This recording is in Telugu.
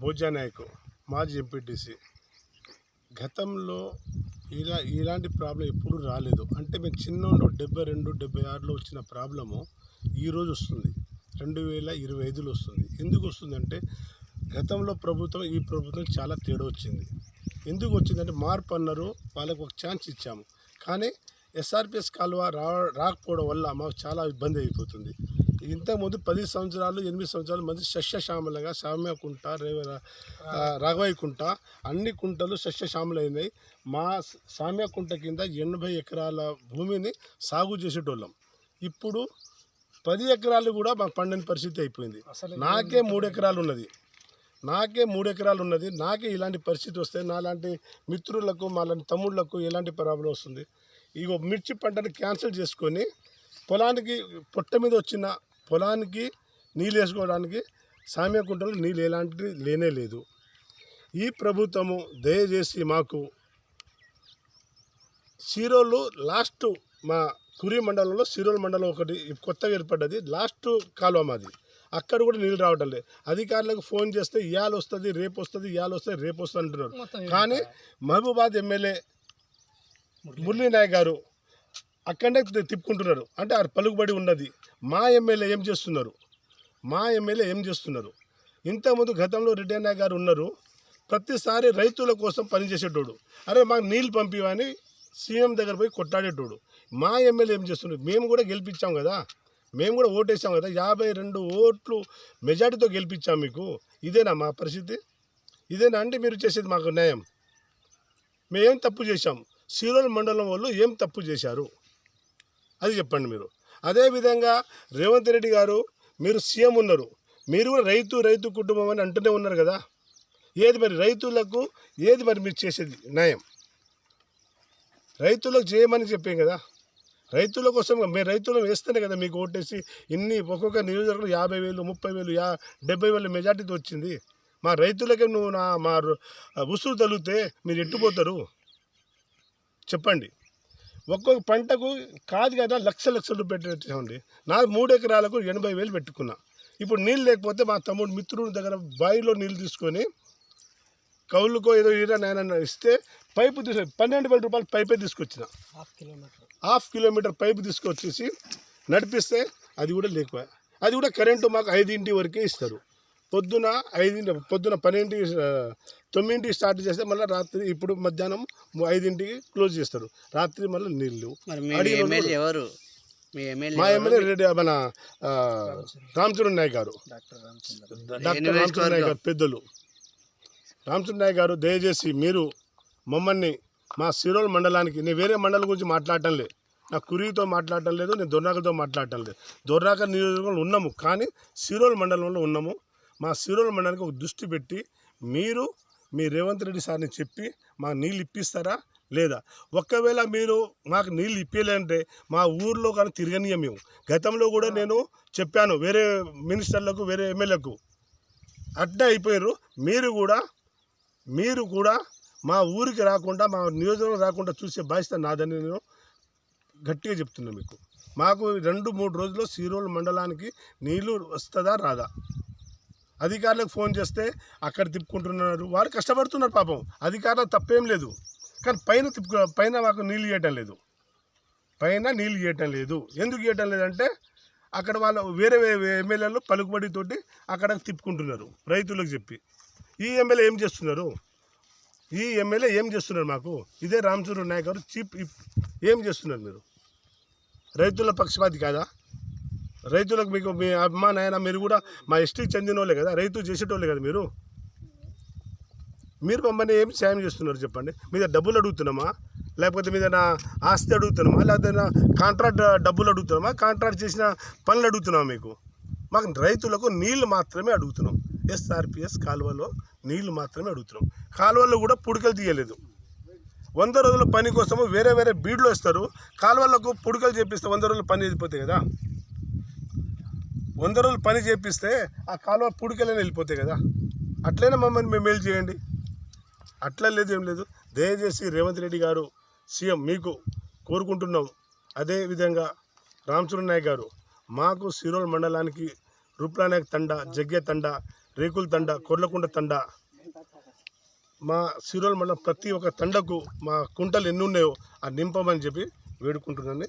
భోజానాయక్ మాజీ ఎంపీటీసీ. గతంలో ఇలా ఇలాంటి ప్రాబ్లం ఎప్పుడు రాలేదు. అంటే మేము చిన్న డెబ్బై రెండు డెబ్బై ఆరులో వచ్చిన ప్రాబ్లము ఈరోజు వస్తుంది. రెండు వేల ఇరవై ఐదులో వస్తుంది. ఎందుకు వస్తుందంటే గతంలో ప్రభుత్వం ఈ ప్రభుత్వం చాలా తేడా వచ్చింది. ఎందుకు వచ్చిందంటే మార్పు అన్నారు వాళ్ళకు ఒక ఛాన్స్ ఇచ్చాము. కానీ ఎస్ఆర్పిఎస్ కాలువ రా రాకపోవడం వల్ల మాకు చాలా ఇబ్బంది అయిపోతుంది. ఇంతకుముందు పది సంవత్సరాలు ఎనిమిది సంవత్సరాలు మంది సస్యశ్యామలంగా సామ్య కుంట రేవ ఆ, రాఘవయ్య కుంట అన్ని కుంటలు సస్యశ్యామలైనాయి. మా స- సామ్య కుంట కింద ఎనభై ఎకరాల భూమిని సాగు చేసేటోళ్ళం. ఇప్పుడు పది ఎకరాలు కూడా మాకు పండని పరిస్థితి అయిపోయింది. నాకే మూడు ఎకరాలు ఉన్నది నాకే మూడు ఎకరాలు ఉన్నది నాకే ఇలాంటి పరిస్థితి వస్తే నాలాంటి మిత్రులకు మాలాంటి తమ్ముళ్ళకు ఎలాంటి ప్రాబ్లం వస్తుంది? ఇగో మిర్చి పంటను క్యాన్సిల్ చేసుకొని పొలానికి పొట్ట మీద వచ్చిన పొలానికి నీళ్ళు వేసుకోవడానికి సామ్య కుంటలో నీళ్ళు ఎలాంటి లేనే లేదు. ఈ ప్రభుత్వము దయచేసి మాకు సీరోలు లాస్ట్ మా కురి మండలంలో సీరోల్ మండలం ఒకటి కొత్తగా ఏర్పడ్డది. లాస్ట్ కాలువ మాది. అక్కడ కూడా నీళ్ళు రావడం లేదు. అధికారులకు ఫోన్ చేస్తే ఇవాళ వస్తుంది రేపు వస్తుంది ఇవాళ వస్తుంది రేపు వస్తుంది అంటున్నారు. కానీ మహబూబాద్ ఎమ్మెల్యే మురళీ నాయక్ గారు అక్కడనే తిప్పుకుంటున్నారు. అంటే ఆ పలుకుబడి ఉన్నది. మా ఎమ్మెల్యే ఏం చేస్తున్నారు? మా ఎమ్మెల్యే ఏం చేస్తున్నారు? ఇంతకుముందు గతంలో రెడ్డి గారు ఉన్నారు. ప్రతిసారి రైతుల కోసం పనిచేసేటోడు అరే మాకు నీళ్ళు పంపివని సీఎం దగ్గర పోయి కొట్టాడేటోడు. మా ఎమ్మెల్యే ఏం చేస్తున్నారు? మేము కూడా గెలిపించాం కదా. మేము కూడా ఓటేసాం కదా. యాభై రెండు ఓట్లు మెజార్టీతో గెలిపించాం మీకు. ఇదేనా మా పరిస్థితి? ఇదేనా? అంటే మీరు చేసేది మాకు న్యాయం. మేమేం తప్పు చేశాం? సీరోల్ మండలం వాళ్ళు ఏం తప్పు చేశారు? అది చెప్పండి మీరు. అదేవిధంగా రేవంత్ రెడ్డి గారు మీరు సీఎం ఉన్నారు. మీరు కూడా రైతు రైతు కుటుంబం అని అంటూనే ఉన్నారు కదా. ఏది మరి రైతులకు ఏది మరి మీరు చేసేది? న్యాయం. రైతులకు చేయమని చెప్పాం కదా. రైతుల కోసం మీరు రైతులను వేస్తేనే కదా మీకు ఓటేసి ఇన్ని ఒక్కొక్క నియోజకవర్గంలో యాభై వేలు ముప్పై వేలు యా డెబ్బై వేలు మెజార్టీతో వచ్చింది. మా రైతులకే నువ్వు నా మా ఉసురు తగిలితే మీరు ఎట్టుపోతారు? చెప్పండి. ఒక్కొక్క పంటకు కాదు కదా లక్ష లక్షలు పెట్టేసామండి నా మూడు ఎకరాలకు ఎనభై వేలు పెట్టుకున్నా. ఇప్పుడు నీళ్ళు లేకపోతే మా తమ్ముడు మిత్రుడి దగ్గర బావిలో నీళ్ళు తీసుకొని కౌలుకో ఏదో ఈరా నాయన ఇస్తే పైపు తీసు పన్నెండు వేల రూపాయలు పైపే తీసుకొచ్చిన. Half kilometre. Half kilometre pipe తీసుకొచ్చేసి నడిపిస్తే అది కూడా లేకపోయా. అది కూడా కరెంటు మాకు ఐదింటి వరకే ఇస్తారు. పొద్దున ఐదింటి పొద్దున పన్నెండింటి ఆ, తొమ్మిదింటికి స్టార్ట్ చేస్తే మళ్ళీ రాత్రి ఇప్పుడు మధ్యాహ్నం ఐదింటికి క్లోజ్ చేస్తారు. రాత్రి మళ్ళీ నీళ్ళు. ఎవరు? మీ ఎమ్మెల్యే రెడ్డి మన రామచంద్ర నాయక్ గారు. డాక్టర్ రామచంద్ర డాక్టర్ రామచంద్ర నాయక్ గారు పెద్దలు. రామచంద్ర నాయక్ గారు దయచేసి మీరు మమ్మల్ని మా సిరోల్ మండలానికి నేను వేరే మండలం గురించి మాట్లాడటం లేదు నా కురితో మాట్లాడటం లేదు నేను దొర్నాకతో మాట్లాడటం లేదు. దొర్నాక నియోజకవర్గంలో ఉన్నాము కానీ సిరోల్ మండలంలో ఉన్నాము. మా సిరోల్ మండలానికి ఒక దృష్టి పెట్టి మీరు మీ రేవంత్ రెడ్డి సార్ని చెప్పి మాకు నీళ్ళు ఇప్పిస్తారా? లేదా? ఒకవేళ మీరు మాకు నీళ్ళు ఇప్పించాలంటే మా ఊర్లో కానీ తిరగనీయం మేము. గతంలో కూడా నేను చెప్పాను వేరే మినిస్టర్లకు వేరే ఎమ్మెల్యేలకు. అడ్డా అయిపోయారు. మీరు కూడా మీరు కూడా మా ఊరికి రాకుండా మా నియోజకవర్గం రాకుండా చూసే బాధ్యత నాదని నేను గట్టిగా చెప్తున్నాను మీకు. మాకు రెండు మూడు రోజుల్లో సీరోల్ మండలానికి నీళ్ళు వస్తుందా రాదా? అధికారులకు ఫోన్ చేస్తే అక్కడ తిప్పుకుంటున్నారు. వారు కష్టపడుతున్నారు పాపం. అధికారులకు తప్పేం లేదు. కానీ పైన తిప్పు పైన మాకు నీళ్ళు ఇవ్వటం లేదు. పైన నీళ్ళు ఇవ్వటం లేదు. ఎందుకు ఇవ్వటం లేదంటే అక్కడ వాళ్ళ వేరే వేరే ఎమ్మెల్యేలు పలుకుబడితోటి అక్కడ తిప్పుకుంటున్నారు. రైతులకు చెప్పి. ఈ ఎమ్మెల్యే ఏం చేస్తున్నారు? ఈ ఎమ్మెల్యే ఏం చేస్తున్నారు మాకు? ఇదే రామచంద్ర నాయక్ గారు చీఫ్ ఇప్ ఏం చేస్తున్నారు మీరు? రైతుల పక్షపాతి కాదా? రైతులకు మీకు మీ అమ్మా నాయన మీరు కూడా మా ఎస్టీకి చెందిన వాళ్ళే కదా రైతు చేసేటోళ్ళే కదా మీరు? మీరు మమ్మల్ని ఏం సాయం చేస్తున్నారు చెప్పండి? మీద డబ్బులు అడుగుతున్నామా? లేకపోతే మీద నా ఆస్తి అడుగుతున్నామా? లేకపోతే నా కాంట్రాక్ట్ డబ్బులు అడుగుతున్నామా? కాంట్రాక్ట్ చేసిన పనులు అడుగుతున్నామా మీకు? మాకు రైతులకు నీళ్ళు మాత్రమే అడుగుతున్నాం. ఎస్ఆర్పిఎస్ కాలువలో నీళ్ళు మాత్రమే అడుగుతున్నాం. కాలువలో కూడా పుడకలు తీయలేదు. వంద రోజుల పని కోసము వేరే వేరే బీడ్లు వస్తారు. కాలువలకు పుడకలు చేపిస్తే వంద రోజుల పని అయిపోతాయి కదా. వంద రోజులు పని చేపిస్తే ఆ కాలువ పుడికెళ్ళని వెళ్ళిపోతాయి కదా. అట్లనే మమ్మల్ని మేము మేలు చేయండి. అట్లా లేదు ఏం లేదు. దయచేసి రేవంత్ రెడ్డి గారు సీఎం మీకు కోరుకుంటున్నాం. అదేవిధంగా రామచంద్ర నాయక్ గారు మాకు సిరోల్ మండలానికి రూప్లానాయక్ తండ జగ్గే తండ రేకుల తండ కొర్లకుంట తండ. మా సిరోల్ మండలం ప్రతి ఒక్క తండకు మా కుంటలు ఎన్ని ఉన్నాయో ఆ నింపమని చెప్పి వేడుకుంటున్నాను.